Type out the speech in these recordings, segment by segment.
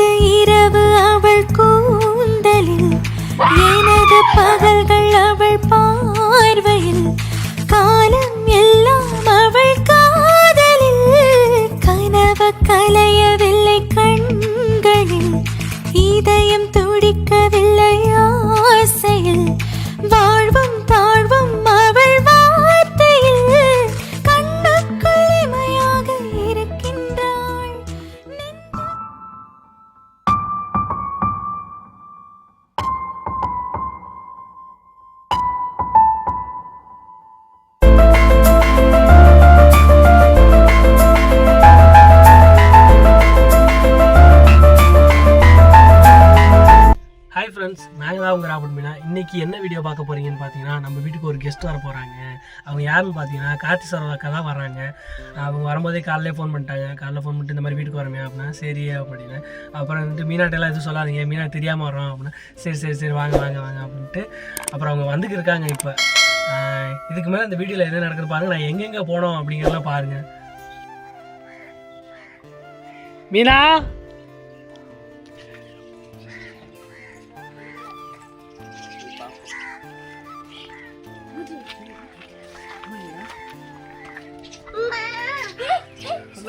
எனது இரவு அவள் கூந்தலில் எனது பகல்கள் அவள் பார்வையில் காலம் எல்லாம் அவள் காதலில் கனவு கலையவில்லை கண்களில் இதயம் துடிக்கவில்லை இன்னைக்கு என்ன வீடியோ பார்க்க போகிறீங்கன்னு பார்த்தீங்கன்னா நம்ம வீட்டுக்கு ஒரு கெஸ்ட் வர போகிறாங்க அவங்க யாருன்னு பார்த்தீங்கன்னா கார்த்தி சரவக்கா தான் வராங்க அவங்க வரும்போதே காலையிலே ஃபோன் பண்ணிட்டாங்க. காலைல ஃபோன் பண்ணிட்டு இந்த மாதிரி வீட்டுக்கு வரமே அப்படின்னா சரி அப்படின்னு. அப்புறம் வந்துட்டு மீனாட்டெல்லாம் எதுவும் சொல்லாதீங்க மீனா தெரியாமல் வரோம் அப்படின்னா சரி சரி சரி வாங்க வாங்க வாங்க அப்படின்ட்டு அப்புறம் அவங்க வந்துக்கு இருக்காங்க இப்போ. இதுக்கு மேலே இந்த வீடியோவில் என்ன நடக்குது பாருங்க. நான் எங்கெங்கே போனோம் அப்படிங்கிறதெல்லாம் பாருங்கள் மீனா?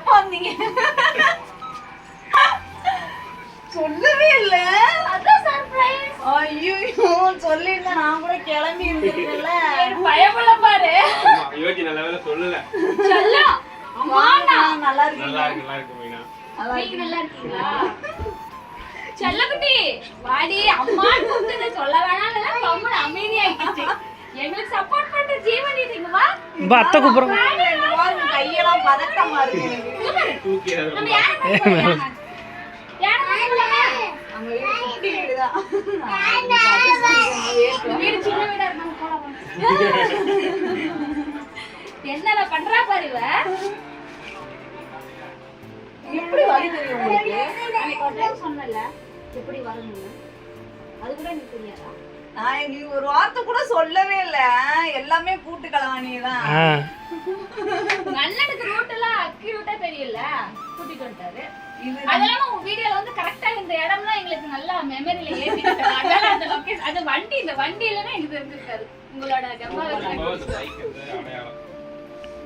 எப்போ வந்தீங்க சொல்லவே இல்ல. அதான் surprise. ஐயோ சொல்லிருந்தா நான் கூட கிளம்பி இருந்திருக்கேன்ல. எனக்கு பயப்பட பாரு. யுவதி நல்ல வேலை சொல்லல. செல்லம். வாங்க, நல்லா நல்லா இருக்கீங்களா? இருக்கு நல்லா இருக்கு மீனா. நல்லா நீங்க நல்லா இருக்கீங்களா? செல்லக்குட்டி வாடி அம்மா கூப்பிட்டு சொல்ல வேணாம் ரொம்ப அமைதியாக்கிச்சு எங்களுக்கு சப்போர்ட் பண்ற ஜீவன் இது இங்க வா இப்போ அத்தை கூப்பிட்றோம் இருக்கு. பாருங்க, கையெல்லாம் பதட்டமா இருக்கு எனக்கு. இங்க பாரு. தூக்கி அதை நம்ம யாரை பார்க்க போறோம்? யாரை பார்க்க போறோம்? நம்ம வீடு குட்டி வீடுதான். வீடு சின்ன வீடா இருந்தாலும் போலாம் வாங்க. என்னடா பண்றா பாரு இவ எப்படி வழி தெரியும் உங்களுக்கு சொன்னேன்ல, எப்படி வரணும்னு அது கூட எனக்கு தெரியாதா நான் நீ ஒரு வார்த்தை கூட சொல்லவே இல்ல. எல்லாமே கூட்டு கலவாணிதான் ஆ. உங்க அண்ணனுக்கு ரூட் எல்லாம் அக்யூரேட்டா தெரியல. கூட்டிட்டு வந்துட்டாரு. இது அதெல்லாம் உங்க வீடியோல வந்து கரெக்டா இந்த இடம்லாம் எங்களுக்கு நல்லா மெமரியில ஏத்திட்டாங்க அதனால அந்த லொகேஷன் அது வண்டி இந்த வண்டி இல்லைன்னா எனக்கு தெரிஞ்சிருக்காது உங்களோட அடையாளம்.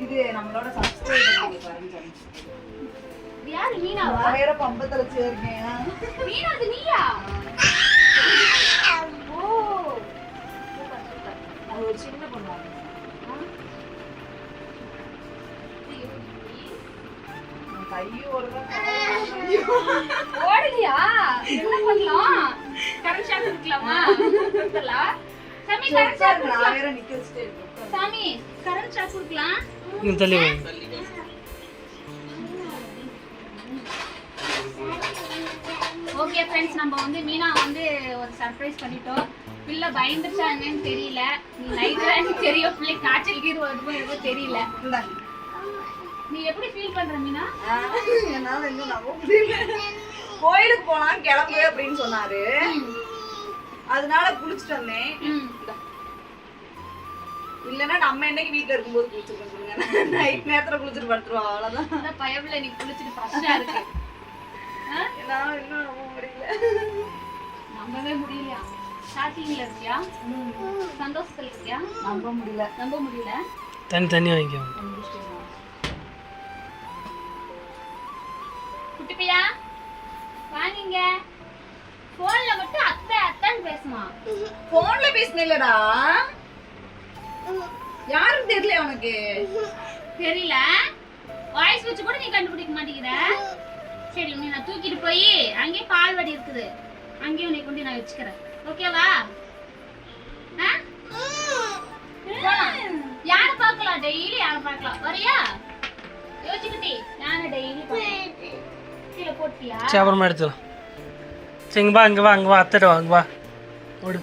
இது நம்மளோட சப்ஸ்கிரைபர் பாருங்க. யாரு மீனாவா? வேற பம்பத்துல வச்சிருக்கேன் மீனா அது நீயா? அது ஒரு சின்ன ஓடலையா? என்ன பண்ணலாம்? கரண்ட் ஷாக் இருக்கலாமா சாமி கரண்ட் ஷாக் நான் வேற நிக்க சாமி கரண்ட் ஷாக் தள்ளி வைங்க. ஓகே ஃப்ரெண்ட்ஸ் நம்ம வந்து மீனா வந்து ஒரு சர்ப்ரைஸ் பண்ணிட்டோம். பிள்ளை பயந்துச்சா என்னன்னு தெரியல நைட்டு தெரியும் பிள்ளை காய்ச்சல் கீது வருமோ எதுவோ தெரியல. நீ எப்படி ஃபீல் பண்ற மீனா? என்னால இன்னும் முடியல. கோயிலுக்கு போலாம் கிளம்பு அப்படின்னு சொன்னாரு. அதனால குளிச்சுட்டு வந்தேன். இல்லன்னா நம்ம என்னைக்கு வீட்ல இருக்கும்போது குளிச்சிருக்கோம் நைட் நேரத்துல குளிச்சுட்டு படுத்துருவோம் அவ்வளவுதான். பயவுல நீ குளிச்சுட்டு ஃப்ரெஷ்ஷா இருக்கு? என்னால இன்னும் நம்ப முடியல. நம்பவே முடியலையா? ஷாக்கிங்ல இருக்கியா? சந்தோஷத்துல இருக்கியா? நம்ப முடியல. நம்ப முடியல. தண்ணி தண்ணி வாங்கிக்கோ குட்டி பையா வாங்கிங்க. போன்ல மட்டும் அத்தை அத்தைன்னு பேசுமா? போன்ல பேசினேலடா யாரும் தெரியல உனக்கு? தெரியல. வாய்ஸ் வச்சு கூட நீ கண்டுபிடிக்க மாட்டேங்கிற. சரி உன்னை நான் தூக்கிட்டு போய் அங்கேயே பால் வடி இருக்குது. அங்கேயே உன்னை கொண்டு நான் வச்சுக்கிறேன். ஓகேவா? ஆ? போலாம். டெய்லி யானை பார்க்கலாம்? வரியா? யோசிச்சுக்கிட்டி. யானை டெய்லி கீழே போட்டியா? சரி அப்புறமா எடுத்துக்கலாம். சரி இங்க வா இங்க வா இங்க வா அத்தைட்ட வா இங்க வா. ஓடு.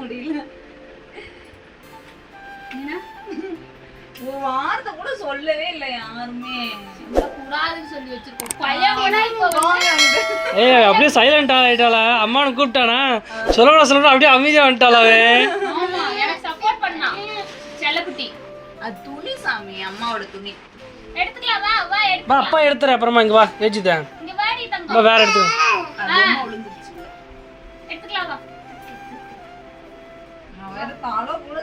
முடியல. ஒரு வார்த்தை கூட சொல்லவே இல்லை யாருமே. ஏய் அப்படியே சைலண்ட் ஆயிட்டாளா. அம்மானு கூப்பிட்டானா? சொல்லணும் சொல்லணும் அப்படியே அமைதியா வந்துட்டாளாவே. ஆமா எனக்கு சப்போர்ட் பண்ணான் செல்லக்குட்டி. அது துணி சாமி அம்மாவோட துணி. எடுத்துக்கலாம் வா வா வா எடுத்துக்கலாம் அப்பா எடுத்துறேன். அப்புறமா இங்க வா ஏஜிதேன் இங்க வாடி தங்கம். வா வேற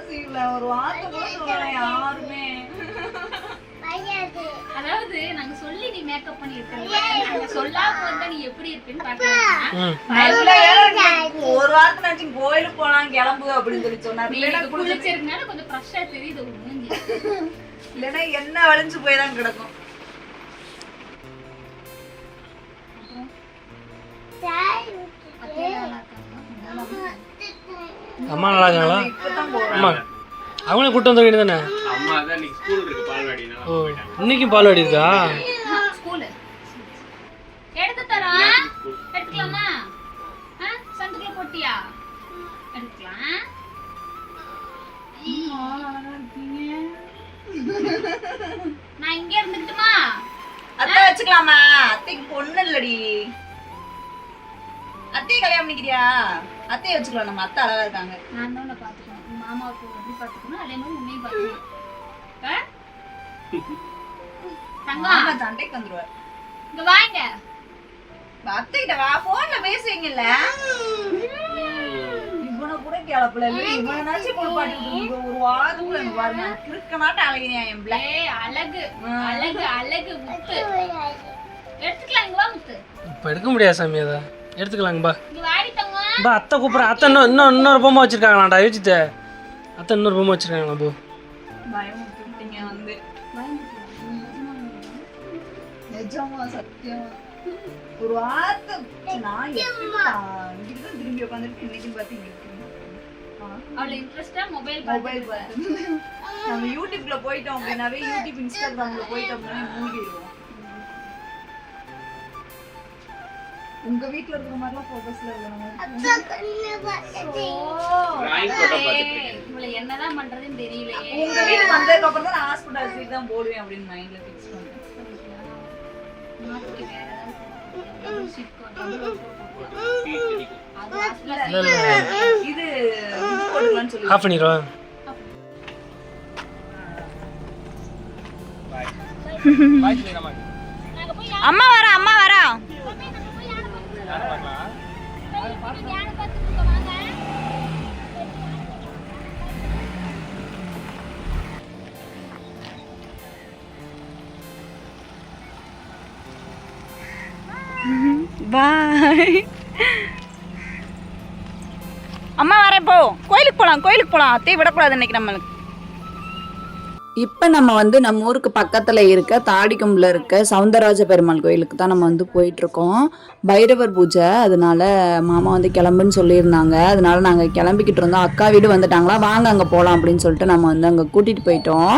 சீவல. ஒரு வார்த்தை கூட சொல்லல. யாருமே அதாவது நாங்க சொல்லி நீ மேக்கப் பண்ணி சொல்லாம வந்தா நீ எப்படி இருப்பேன்னு வேற ஒரு வாரத்தை நினைச்சு கோயிலுக்கு போலாம் கிளம்பு அப்படின்னு சொல்லி சொன்னாரு குளிச்சிருக்கனால கொஞ்சம் ஃப்ரெஷ்ஷா தெரியுது மூஞ்சி இல்லைன்னா என்ன வளைஞ்சு போய் தான் கிடக்கும் அம்மா நல்லா இருக்காங்களா? அம்மா அவங்களே கூட்டு வந்துருக்க தானே அம்மா தான்? இன்னைக்கு ஸ்கூல் இருக்கு பால்வாடி. இருக்கா? ஸ்கூலு. எடுத்து தரா எடுத்துக்கலாமா? ஆ, சந்துக்குள்ள போட்டியா? எடுத்துக்கலாம். நான் இங்க இருந்துட்டுமா அத்தை வச்சுக்கலாமா? அத்தைக்கு பொண்ணு இல்லடி. அத்தையை கல்யாணம் பண்ணிக்கிறியா? அத்தையை வச்சுக்கலாம். நம்ம அத்தை அழகா இருக்காங்க. நான் தான் உன்னை பாத்துக்கணும் மாமாவுக்கு எப்படி பாத்துக்கணும் அதே மாதிரி உன்னையும் பாத்துக்கணும்? தங்கம். மாமா சண்டைக்கு வந்துருவார். இங்க வாங்க. அத்தை கிட்ட வா. போன்ல பேசுவீங்கல்ல இவனை கூட கிளப்பல இவனை நினைச்சு குளிப்பாட்டி ஒரு வாரத்துக்குள்ள எனக்கு பாருங்க கிறுக்கனாட்ட அழகினியா என் பிள்ளை. ஏய் அழகு. அழகு அழகு முத்து. எடுத்துக்கலாம் இங்க வா முத்து. இப்போ எடுக்க முடியாது சாமி அதை. எடுத்துக்கலாங்க பா அத்தை கூப்பிட்றேன் அத்தை இன்னும் இன்னும் இன்னொரு பொம்மை வச்சிருக்காங்களாடா யோசிச்சே அத்தை இன்னொரு பொம்மை வச்சிருக்காங்களா போ. பயமுறுத்திட்டீங்க வந்து நிஜமா சத்தியமா? ஒரு வார்த்தை நான் இங்கிட்டு தான் திரும்பி உட்காந்துருக்கு இன்னைக்கு பார்த்து இங்க இருக்கேன். அவள இன்ட்ரெஸ்டா மொபைல் மொபைல் பார்த்து நம்ம யூடியூப்ல போயிட்டோம் அப்படின்னாவே யூடியூப் இன்ஸ்டாகிராம்ல போயிட்டோம்னா மூழ்கிடுவோம் உங்க வீட்ல இருக்கிற இருக்கேன். இவள என்னதான் பண்றதுன்னு தெரியலையே. உங்க வீட்டுக்கு வந்ததுக்கு அப்புறம் தான் நான் ஹாஸ்பிட்டல் சீட் தான் போடுவேன் அப்படின்னு மைண்ட்ல ஃபிக்ஸ் இது ஆஃப் அம்மா வரா அம்மா வரா நாங்க போய் யானை பார்த்துட்டு யானை பார்த்துட்டு இருக்கோம் வாங்க பாய். அம்மா வரேன் போ. கோயிலுக்கு போகலாம் கோயிலுக்கு போகலாம் அத்தையை விடக்கூடாது இன்னைக்கு நம்மளுக்கு. இப்போ நம்ம வந்து நம்ம ஊருக்கு பக்கத்தில் இருக்க தாடிக்கம்பில் இருக்க சவுந்தரராஜ பெருமாள் கோயிலுக்கு தான் நம்ம வந்து போயிட்டுருக்கோம். பைரவர் பூஜை. அதனால மாமா வந்து கிளம்புன்னு சொல்லியிருந்தாங்க. அதனால நாங்கள் கிளம்பிக்கிட்டு இருந்தோம். அக்கா வீடு வந்துட்டாங்களா? வாங்க அங்கே போகலாம் அப்படின்னு சொல்லிட்டு நம்ம வந்து அங்கே கூட்டிகிட்டு போயிட்டோம்.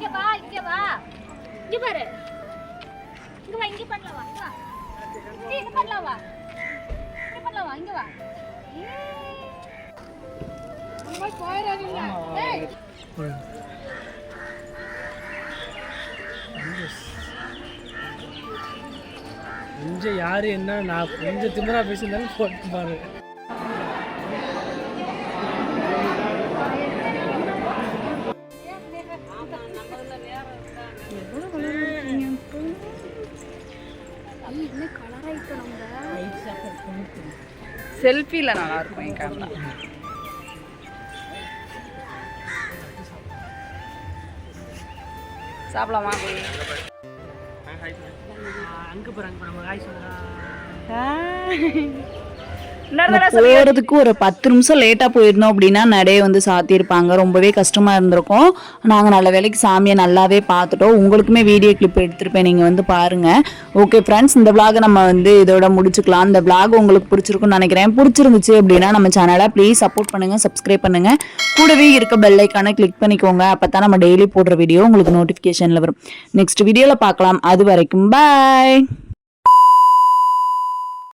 இங்க வா இங்க வா. இங்க பாரு. இங்க வா இங்க பண்ணலாம் வா இங்க வா. ஏய், இங்க பண்ணலாம் வா. இங்க பண்ணலாம் வா இங்க வா. அம்மா போயிடாதீங்க. ஏய். கொஞ்சம் யாரு என்ன நான் கொஞ்சம் திமிரா பேசியிருந்தாலும் போட்டு பாரு. செல்ஃபில நல்லா இருக்கும் என் கேமரா சாப்பிடலாமா? அங்கே போகிறாங்க நம்ம காய் சொல்கிறா போகிறதுக்கு ஒரு பத்து நிமிஷம் லேட்டாக போயிருந்தோம் அப்படின்னா நடைய வந்து சாத்தியிருப்பாங்க. ரொம்பவே கஷ்டமாக இருந்திருக்கும். நாங்கள் நல்ல வேலைக்கு சாமியை நல்லாவே பார்த்துட்டோம். உங்களுக்குமே வீடியோ கிளிப் எடுத்திருப்பேன். நீங்கள் வந்து பாருங்கள் ஓகே ஃப்ரெண்ட்ஸ் இந்த vlog நம்ம வந்து இதோட முடிச்சுக்கலாம். இந்த vlog உங்களுக்கு பிடிச்சிருக்கும்னு நினைக்கிறேன். பிடிச்சிருந்துச்சு அப்படின்னா நம்ம சேனலை ப்ளீஸ் சப்போர்ட் பண்ணுங்கள் சப்ஸ்கிரைப் பண்ணுங்கள் கூடவே இருக்க பெல் ஐக்கானை கிளிக் பண்ணிக்கோங்க. அப்போ தான் நம்ம டெய்லி போடுற வீடியோ உங்களுக்கு நோட்டிஃபிகேஷனில் வரும். நெக்ஸ்ட் வீடியோவில் பார்க்கலாம். அது வரைக்கும் பாய்